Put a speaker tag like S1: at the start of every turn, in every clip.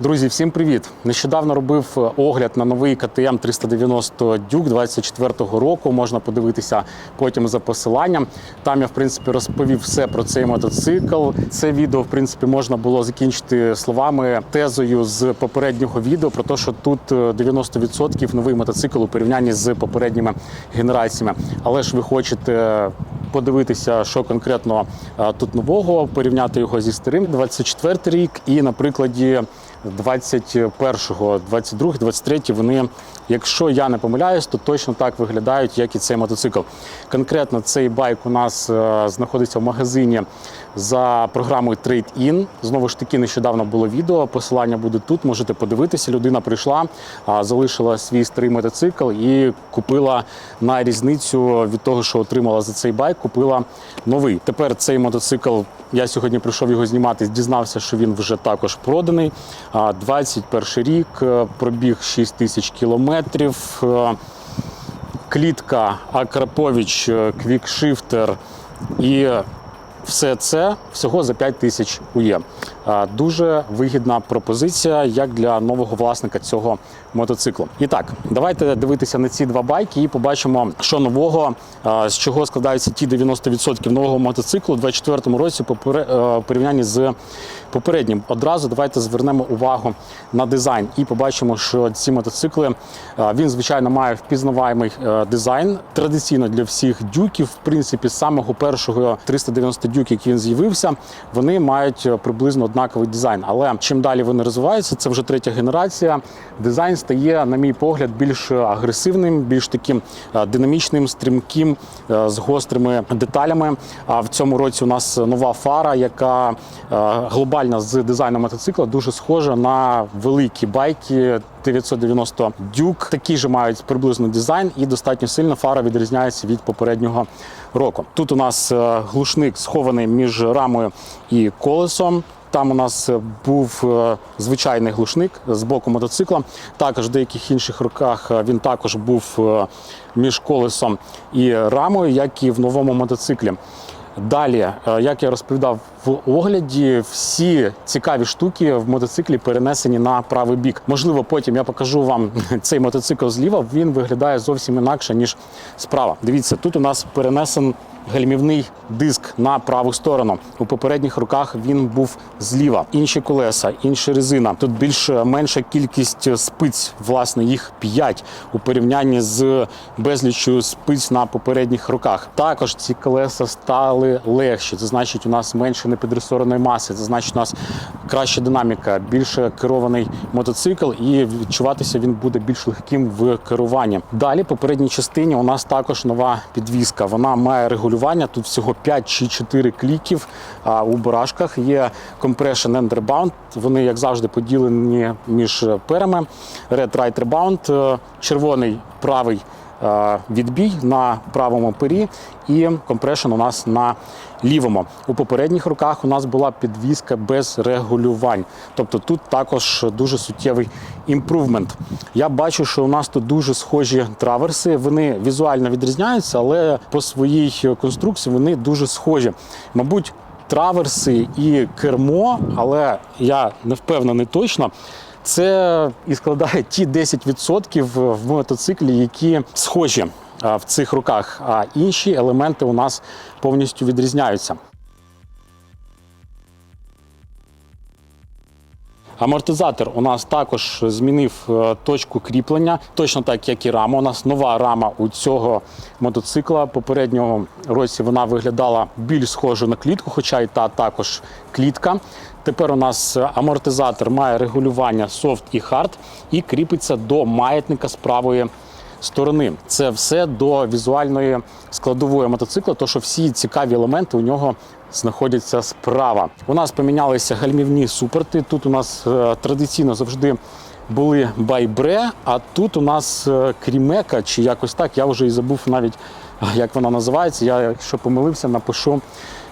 S1: Друзі, всім привіт! Нещодавно робив е, огляд на новий КТМ 390 Duke 24-го року. Можна подивитися потім за посиланням. Там я в принципі розповів все про цей мотоцикл. Це відео, в принципі, можна було закінчити словами тезою з попереднього відео про те, що тут е, 90% новий мотоцикл у порівнянні з попередніми генераціями. Але ж ви хочете подивитися, що конкретно е, тут нового, порівняти його зі старим 24 рік, і на прикладі 21-го, 22 23 вони, якщо я не помиляюсь, то точно так виглядають, як і цей мотоцикл. Конкретно цей байк у нас е, знаходиться в магазині за програмою Trade-In. Знову ж таки, нещодавно було відео. Посилання буде тут. Можете подивитися. Людина прийшла, залишила свій старий мотоцикл і купила на різницю від того, що отримала за цей байк, купила новий. Тепер цей мотоцикл. Я сьогодні прийшов його знімати, дізнався, що він вже також проданий. 21 рік, е, пробіг 6 тисяч кілометрів. Е, Клітка, Акрапович, е, квікшифтер і все це всього за 5 тисяч УЄ. Дуже вигідна пропозиція як для нового власника цього мотоциклу. І так, давайте дивитися на ці два байки і побачимо, що нового, з чого складаються ті 90% нового мотоциклу у 2024 році по е, порівнянні з попереднім. Одразу давайте звернемо увагу на дизайн і побачимо, що ці мотоцикли він, звичайно, має впізнаваємий е, дизайн. Традиційно для всіх дюків, в принципі, з самого першого 390 дюк, який він з'явився, вони мають е, приблизно однаковий дизайн. Але чим далі вони розвиваються, це вже третя генерація. Дизайн стає, на мій погляд, більш агресивним, більш таким е, динамічним, стрімким, е, з гострими деталями. А в цьому році у нас нова фара, яка е, глобально з дизайном мотоцикла дуже схожа на великі байки. 990 дюк такі ж мають приблизно дизайн, і достатньо сильно фара відрізняється від попереднього року. Тут у нас е, глушник схований між рамою і колесом. Там у нас е, був е, звичайний глушник з боку мотоцикла. Також в деяких інших роках він також був між колесом і рамою, як і в новому мотоциклі. Далі, як я розповідав в огляді, всі цікаві штуки в мотоциклі перенесені на правий бік. Можливо, потім я покажу вам цей мотоцикл зліва. Він виглядає зовсім інакше ніж справа. Дивіться, тут у нас перенесен гальмівний диск на праву сторону. У попередніх роках він був зліва. Інші колеса, інша резина. Тут більш менша кількість спиць, власне, їх 5 у порівнянні з безліччю спиць на попередніх роках. Також ці колеса стали легші. Це значить, у нас менше непідресореної маси. Це значить, у нас краща динаміка, більше керований мотоцикл, і відчуватися він буде більш легким в керуванні. Далі, по передній частині, у нас також нова підвізка. Вона має регулювання. Тут всього 5 чи 4 кліків. А у барашках є compression and rebound. Вони, як завжди, поділені між перами. Red Right Rebound, е, червоний правий відбій на правому пері і компрешн у нас на лівому. У попередніх роках у нас була підвізка без регулювань. Тобто тут також дуже суттєвий імпрувмент. Я бачу, що у нас тут дуже схожі траверси. Вони візуально відрізняються, але по своїй конструкції вони дуже схожі. Мабуть, траверси і кермо, але я не впевнений точно. Це і складає ті 10% в мотоциклі, які схожі в цих руках, а інші елементи у нас повністю відрізняються. Амортизатор у нас також змінив е, точку кріплення, точно так як і рама. У нас нова рама у цього мотоцикла. Попереднього році вона виглядала більш схожу на клітку, хоча і та також клітка. Тепер у нас амортизатор має регулювання софт і хард і кріпиться до маятника з правої сторони. Це все до візуальної складової мотоцикла, то що всі цікаві елементи у нього знаходяться справа. У нас помінялися гальмівні супорти. Тут у нас е, традиційно завжди були байбре, а тут у нас е, крімека, чи якось так. Я вже і забув навіть, як вона називається. Я, якщо помилився, напишу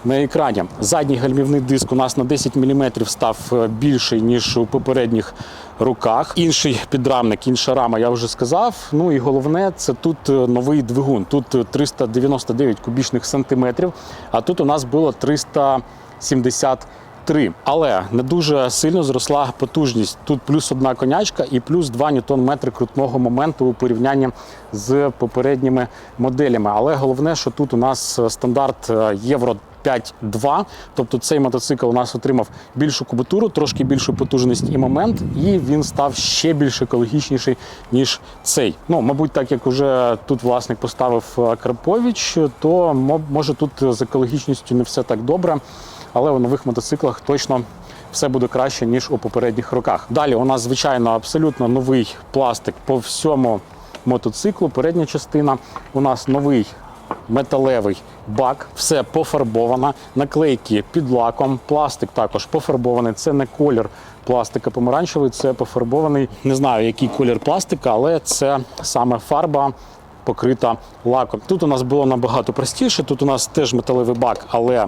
S1: на екрані. Задній гальмівний диск у нас на 10 мм став е, більший, ніж у попередніх роках. Інший підрамник, інша рама, я вже сказав. Ну і головне, це тут е, новий двигун. Тут е, 399 кубічних сантиметрів, а тут у нас було 370 3. Але не дуже сильно зросла потужність. Тут плюс одна конячка і плюс 2 ньютон-метри крутного моменту у порівнянні з попередніми моделями. Але головне, що тут у нас стандарт е, Євро 5.2, тобто цей мотоцикл у нас отримав більшу кубатуру, трошки більшу потужність і момент, і він став ще більш екологічніший, ніж цей. Ну, мабуть, так як уже тут власник поставив е, Карпович, то може тут з екологічністю не все так добре, але у нових мотоциклах точно. Все буде краще ніж у попередніх роках. Далі у нас звичайно абсолютно новий пластик по всьому мотоциклу. Передня частина у нас новий металевий бак, все пофарбовано, наклейки під лаком, пластик також пофарбований. Це не колір пластика помаранчевий, це пофарбований. Не знаю, який колір пластика, але це саме фарба. Покрита лаком. Тут у нас було набагато простіше. Тут у нас теж металевий бак, але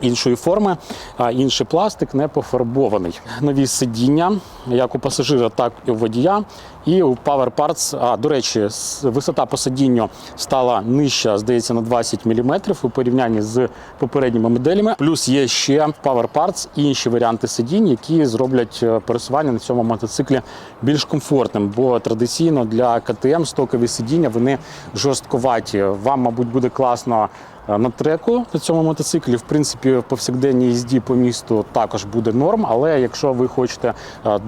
S1: іншої форми, а інший пластик не пофарбований. Нові сидіння, як у пасажира, так і у водія. І у Power Parts, а до речі, висота по сидінню стала нижча, здається, на 20 мм у порівнянні з попередніми моделями. Плюс є ще Power Parts і інші варіанти сидінь, які зроблять е, пересування на цьому мотоциклі більш комфортним, бо традиційно для КТМ стокові сидіння вони жорстковаті. Вам, мабуть, буде класно на треку на цьому мотоциклі. В принципі, в повсякденній їзді по місту також буде норм. Але якщо ви хочете е,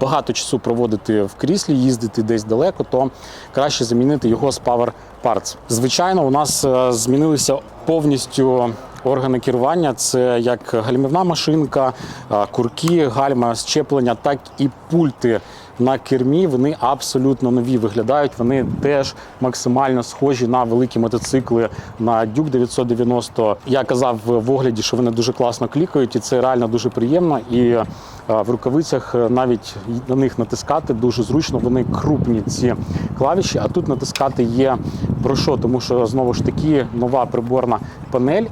S1: багато часу проводити в кріслі, їздити десь далеко, то краще замінити його з Power Parts. Звичайно, у нас е, змінилися повністю. Органи керування це як гальмівна машинка, е, курки, гальма, щеплення, так і пульти на кермі. Вони абсолютно нові виглядають. Вони теж максимально схожі на великі мотоцикли на Duke 990. Я казав в огляді, що вони дуже класно клікають, і це реально дуже приємно. І е, в рукавицях навіть на них натискати дуже зручно. Вони крупні ці клавіші. А тут натискати є про що, тому що знову ж таки нова приборна панель.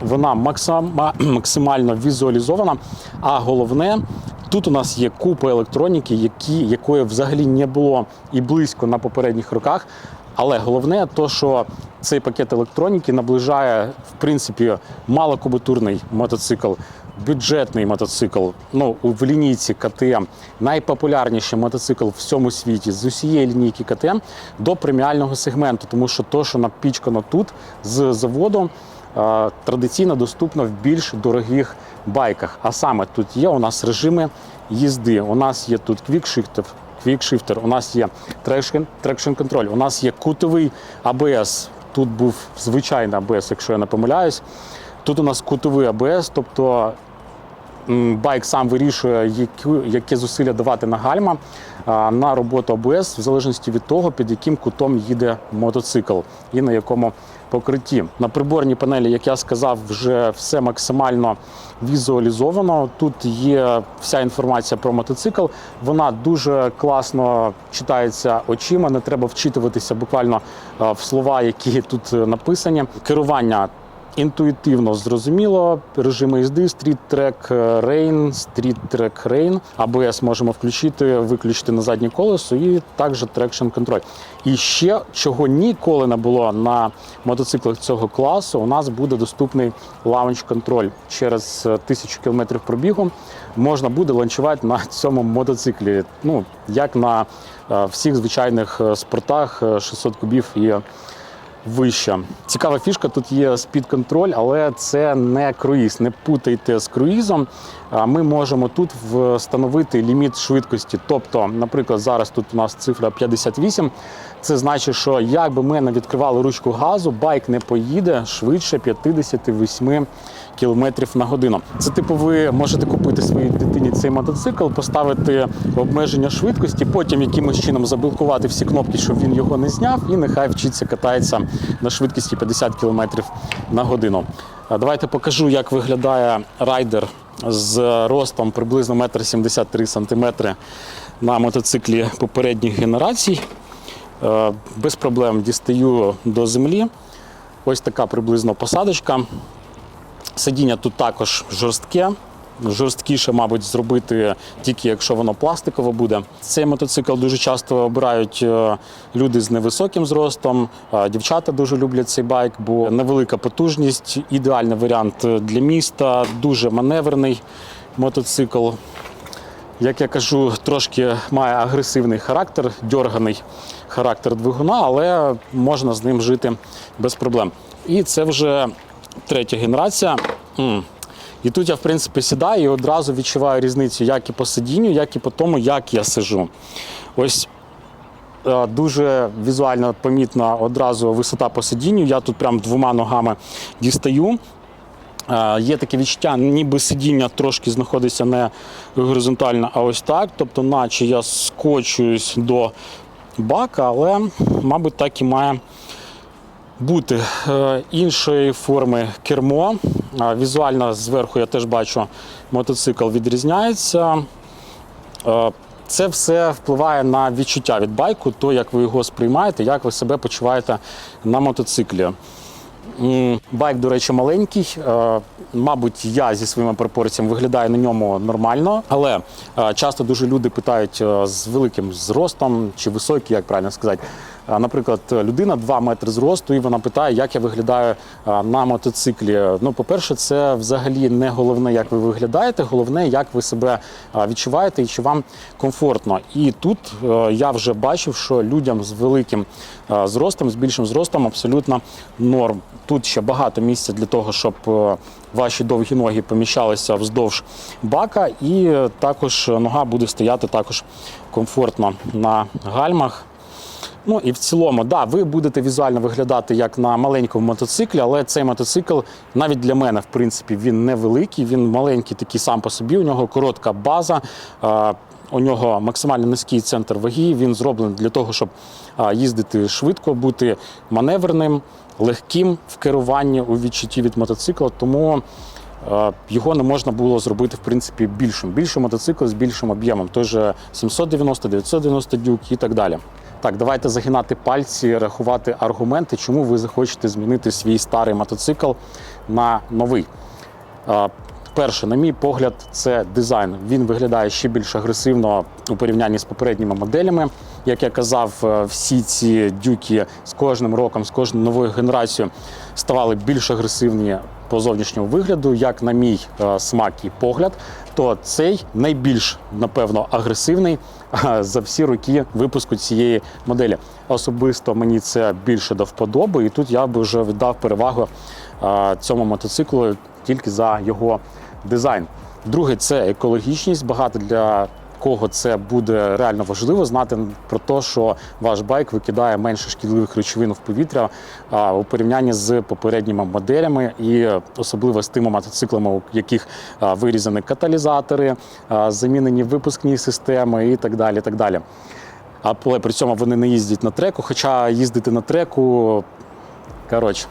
S1: Вона максимально візуалізована. А головне, тут у нас є купа електроніки, які, якої взагалі не було і близько на попередніх роках. Але головне, то, що цей пакет електроніки наближає в принципі малокубатурний мотоцикл, бюджетний мотоцикл. Ну в лінійці КТМ найпопулярніший мотоцикл в всьому світі з усієї лінійки КТМ до преміального сегменту, тому що то, що напічкано тут з заводу, традиційно доступна в більш дорогих байках. А саме тут є у нас режими їзди. У нас є тут квікшифтер, квікшифтер, у нас є трекшн, трекшн контроль, у нас є кутовий АБС. Тут був звичайний АБС, якщо я не помиляюсь. Тут у нас кутовий АБС, тобто байк сам вирішує, яке зусилля давати на гальма на роботу АБС, в залежності від того, під яким кутом їде мотоцикл і на якому покритті. На приборній панелі, як я сказав, вже все максимально візуалізовано. Тут є вся інформація про мотоцикл. Вона дуже класно читається очима. Не треба вчитуватися буквально в слова, які тут е, написані. Керування Інтуїтивно зрозуміло, режими їзди, Street Track Rain, Street Track Rain, ABS можемо включити, виключити на заднє колесо і також Traction Control. І ще чого ніколи не було на мотоциклах цього класу, у нас буде доступний лаунч контроль через е, тисячу кілометрів пробігу. Можна буде ланчувати на цьому мотоциклі. Ну як на е, всіх звичайних е, спортах е, 600 кубів і вища. Цікава фішка, тут є спід-контроль, але це не круїз. Не путайте з круїзом. Ми можемо тут встановити ліміт швидкості. Тобто, наприклад, зараз тут у нас цифра 58. Це значить, що якби ми не відкривали ручку газу, байк не поїде швидше 58 км на годину. Це типу, ви можете купити своїй дитині цей мотоцикл, поставити обмеження швидкості, потім якимось чином заблокувати всі кнопки, щоб він його не зняв, і нехай вчиться катається на швидкості 50 км на годину. Давайте покажу, як виглядає райдер з ростом приблизно 1,73 см на мотоциклі попередніх генерацій. Е, Без проблем дістаю до землі. Ось така приблизно посадочка. Сидіння тут також жорстке, жорсткіше, мабуть, зробити тільки якщо воно пластикове буде. Цей мотоцикл дуже часто обирають е, люди з невисоким зростом. Е, Дівчата дуже люблять цей байк, бо невелика потужність, ідеальний варіант для міста, дуже маневрений мотоцикл. Як я кажу, трошки має агресивний характер, дьорганий характер двигуна, але можна з ним жити без проблем. І це вже третя генерація. І тут я, в принципі, сідаю і одразу відчуваю різницю як і по сидінню, як і по тому, як я сижу. Ось е, дуже візуально помітна одразу висота по сидінню. Я тут прям двома ногами дістаю. Е, Є таке відчуття, ніби сидіння трошки знаходиться не горизонтально, а ось так. Тобто, наче я скочуюсь до бака, але, мабуть, так і має бути. Е, Іншої форми кермо. Візуально зверху я теж бачу, мотоцикл відрізняється. Е, Це все впливає на відчуття від байку, то як ви його сприймаєте, як ви себе почуваєте на мотоциклі. Байк, до речі, маленький. Е, Мабуть, я зі своїми пропорціями виглядаю на ньому нормально, але часто дуже люди питають з великим зростом чи високий, як правильно сказати. Наприклад, людина 2 метри зросту, і вона питає, як я виглядаю на мотоциклі. Ну, по-перше, це взагалі не головне, як ви виглядаєте, головне, як ви себе відчуваєте і чи вам комфортно. І тут е, я вже бачив, що людям з великим е, зростом, з більшим зростом абсолютно норм. Тут ще багато місця для того, щоб е, ваші довгі ноги поміщалися вздовж бака, і також нога буде стояти також комфортно на гальмах. Ну і в цілому, да, ви будете візуально виглядати як на маленькому мотоциклі, але цей мотоцикл навіть для мене, в принципі, він невеликий, він маленький такий сам по собі. У нього коротка база. У нього максимально низький центр ваги. Він зроблений для того, щоб їздити швидко, бути маневреним, легким в керуванні у відчутті від мотоцикла. Тому його не можна було зробити в принципі більшим. Більший мотоцикл з більшим об'ємом. Той же 790, 990 дюк і так далі. Так, давайте загинати пальці, рахувати аргументи, чому ви захочете змінити свій старий мотоцикл на новий. Перше, на мій погляд, це дизайн. Він виглядає ще більш агресивно у порівнянні з попередніми моделями. Як я казав, е, всі ці дюки з кожним роком, з кожною новою генерацією ставали більш агресивні по зовнішньому вигляду. Як на мій е, смак і погляд, то цей найбільш напевно агресивний е, за всі роки випуску цієї моделі. Особисто мені це більше до вподоби, і тут я би вже віддав перевагу цьому мотоциклу тільки за його дизайн. Друге, це екологічність. Багато для кого це буде реально важливо знати про те, що ваш байк викидає менше шкідливих речовин в повітря а, у порівнянні з попередніми моделями, і особливо з тими мотоциклами, у яких а, вирізані каталізатори, а, замінені випускні системи і так далі. Так далі. Але при цьому вони не їздять на треку, хоча їздити на треку, коротше.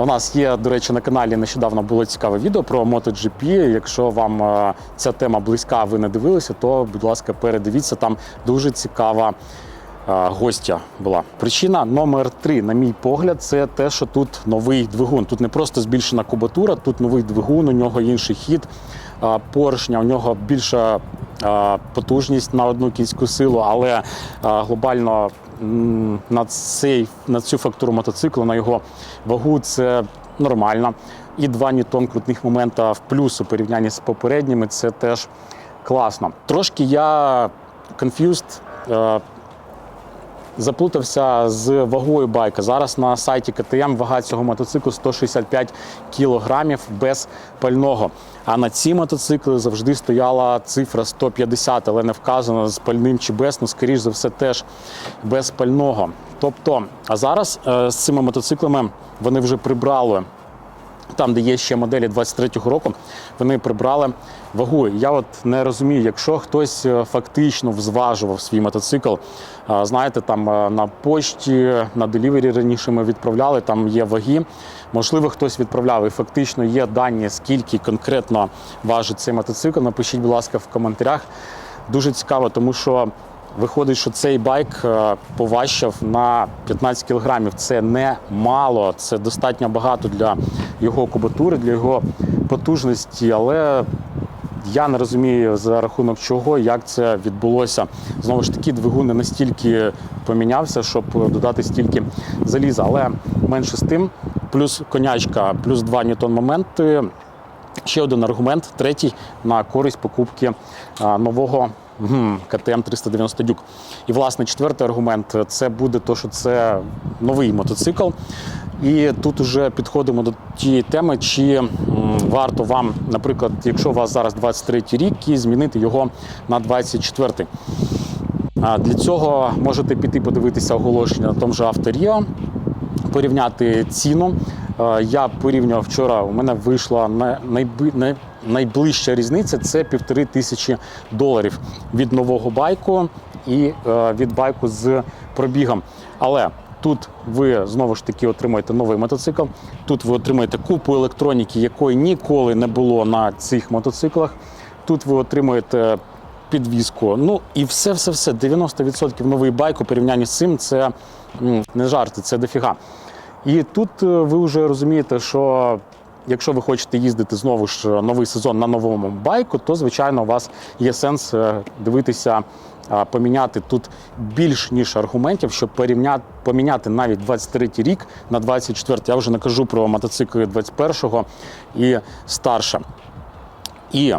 S1: У нас є, до речі, на каналі нещодавно було цікаве відео про MotoGP. Якщо вам е, ця тема близька, ви не дивилися, то, будь ласка, передивіться. Там дуже цікава е, гостя була. Причина номер три, на мій погляд, це те, що тут новий двигун. Тут не просто збільшена кубатура, тут новий двигун, у нього інший хід е, поршня, у нього більша потужність на одну кінську силу, але глобально на, цей, на цю фактуру мотоциклу, на його вагу це нормально. І 2 ньютон крутних момента в плюс у порівнянні з попередніми це теж класно. Трошки я confused, е, заплутався з вагою байка. Зараз на сайті КТМ вага цього мотоциклу 165 кілограмів без пального. А на ці мотоцикли завжди стояла цифра 150, але не вказано з пальним чи без, ну скоріш за все, теж без пального. Тобто, а зараз е, з цими мотоциклами вони вже прибрали там, де є ще моделі 23-го року, вони прибрали вагу. Я от не розумію, якщо хтось е, фактично взважував свій мотоцикл, е, знаєте, там е, на почті, на делівері раніше ми відправляли, там є ваги. Можливо, хтось відправляв і фактично є дані, скільки конкретно важить цей мотоцикл. Напишіть, будь ласка, в коментарях. Дуже цікаво, тому що Виходить, що цей байк е, поважчав на 15 кілограмів. Це не мало, це достатньо багато для його кубатури, для його потужності. Але Я не розумію за рахунок чого, як це відбулося. Знову ж таки, двигун не настільки помінявся, щоб додати стільки заліза. Але менше з тим, плюс конячка, плюс 2 ньютон моменти. Ще один аргумент, третій на користь покупки нового м, КТМ 390 Дюк. І, власне, четвертий аргумент це буде то, що це новий мотоцикл. І тут вже підходимо до тієї теми, чи варто вам, наприклад, якщо у вас зараз 23 рік, і змінити його на 24. А Для цього можете піти подивитися оголошення на тому же Авторіо, порівняти ціну. Е, Я порівнював вчора. У мене вийшла найближча різниця це півтори тисячі доларів від нового байку і е, від байку з пробігом. Але тут ви знову ж таки отримаєте новий мотоцикл. Тут ви отримаєте купу електроніки, якої ніколи не було на цих мотоциклах. Тут ви отримуєте підвізку. Ну і все, все, все. 90% новий байк у порівнянні з цим це не жарти, це дофіга. І тут е, ви вже розумієте, що якщо ви хочете їздити знову ж е, новий сезон на новому байку, то звичайно у вас є сенс е, дивитися, поміняти тут більш ніж аргументів, щоб порівняти поміняти навіть 23 рік на 24. Я вже не кажу про мотоцикли 21-го і старше. І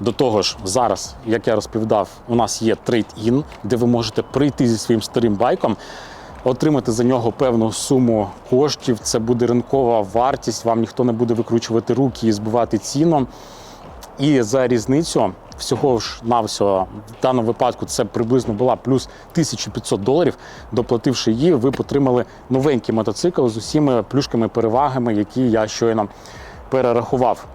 S1: до того ж, зараз, як я розповідав, у нас є трейд-ін, де ви можете прийти зі своїм старим байком, отримати за нього певну суму коштів. Це буде ринкова вартість, вам ніхто не буде викручувати руки і збивати ціну. І за різницю всього ж навсього в даному випадку це приблизно була плюс 1500 доларів. Доплативши її, ви б отримали новенький мотоцикл з усіма плюшками, перевагами, які я щойно перерахував.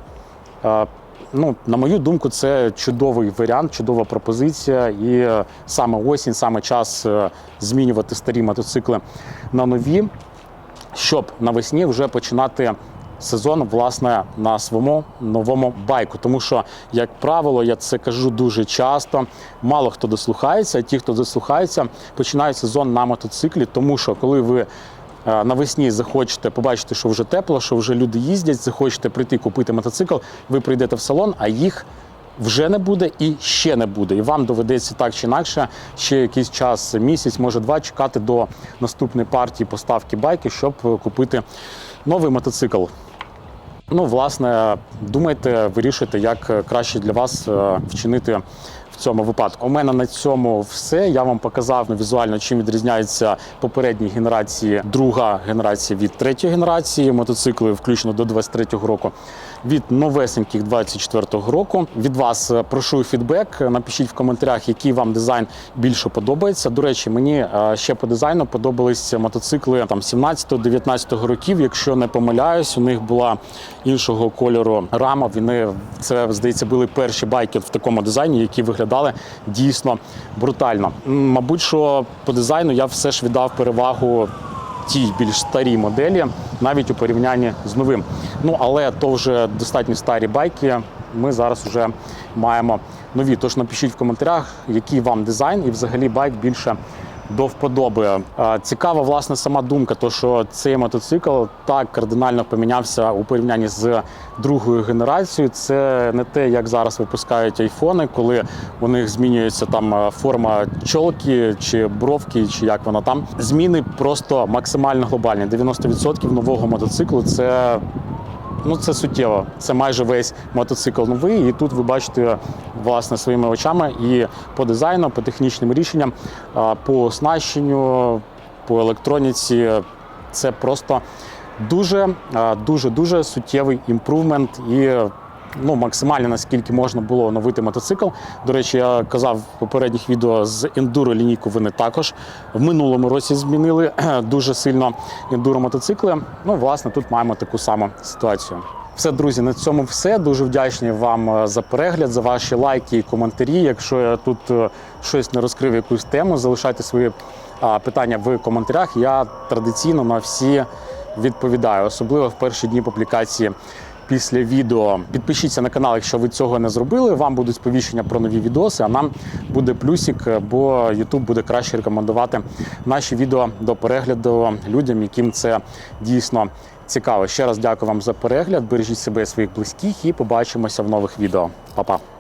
S1: Ну, на мою думку, це чудовий варіант, чудова пропозиція. І е, саме осінь, саме час е, змінювати старі мотоцикли на нові, щоб навесні вже починати сезон власне на своєму новому байку. Тому що, як правило, я це кажу дуже часто. Мало хто дослухається, а ті, хто дослухається, починають сезон на мотоциклі, тому що коли ви навесні захочете побачити, що вже тепло, що вже люди їздять, захочете прийти купити мотоцикл, ви прийдете в салон, а їх вже не буде і ще не буде. І вам доведеться так чи інакше ще якийсь час, місяць, може два, чекати до наступної партії поставки байки, щоб е, купити новий мотоцикл. Ну, власне, думайте, вирішуйте, як е, краще для вас е, вчинити цьому випадку. У мене на цьому все. Я вам показав ну, візуально, чим відрізняються попередні генерації, друга генерація від третьої генерації мотоцикли, включно до 23-го року. Від новесеньких 24-го року. Від вас е, прошу фідбек. Напишіть в коментарях, який вам дизайн більше подобається. До речі, мені е, ще по дизайну подобались мотоцикли там 17-19 років. Якщо не помиляюсь, у них була іншого кольору рама. Вони це здається були перші байки в такому дизайні, які виглядали дійсно брутально. Мабуть, що по дизайну я все ж віддав перевагу тій більш старій моделі, навіть у порівнянні з новим. Ну але то вже достатньо старі байки. Ми зараз вже маємо нові. Тож напишіть в коментарях, який вам дизайн і взагалі байк більше до вподоби. Цікава власне сама думка, то що цей мотоцикл так кардинально помінявся у порівнянні з другою генерацією. Це не те, як зараз випускають айфони, коли у них змінюється там форма чолки чи бровки, чи як вона там. Зміни просто максимально глобальні. 90% нового мотоциклу це Ну, це суттєво. Це майже весь мотоцикл новий. І тут ви бачите власне своїми очами і по дизайну, по технічним рішенням, по оснащенню, по електроніці. Це просто дуже, дуже, дуже суттєвий імпрувмент і. Ну, максимально наскільки можна було оновити мотоцикл. До речі, я казав в попередніх відео з ендуро лінійку вони також в минулому році змінили дуже сильно ендуро мотоцикли. Ну, власне, тут маємо таку саму ситуацію. Все, друзі, на цьому все. Дуже вдячний вам е, за перегляд, за ваші лайки і коментарі. Якщо я тут е, щось не розкрив якусь тему, залишайте свої питання в коментарях. Я традиційно на всі відповідаю, особливо в перші дні публікації після відео. Підпишіться на канал, якщо ви цього не зробили. Вам будуть сповіщення про нові відоси, а нам буде плюсик, бо YouTube буде краще рекомендувати наші відео до перегляду людям, яким це дійсно цікаво. Ще раз дякую вам за перегляд. Бережіть себе і своїх близьких і побачимося в нових відео. Па-па!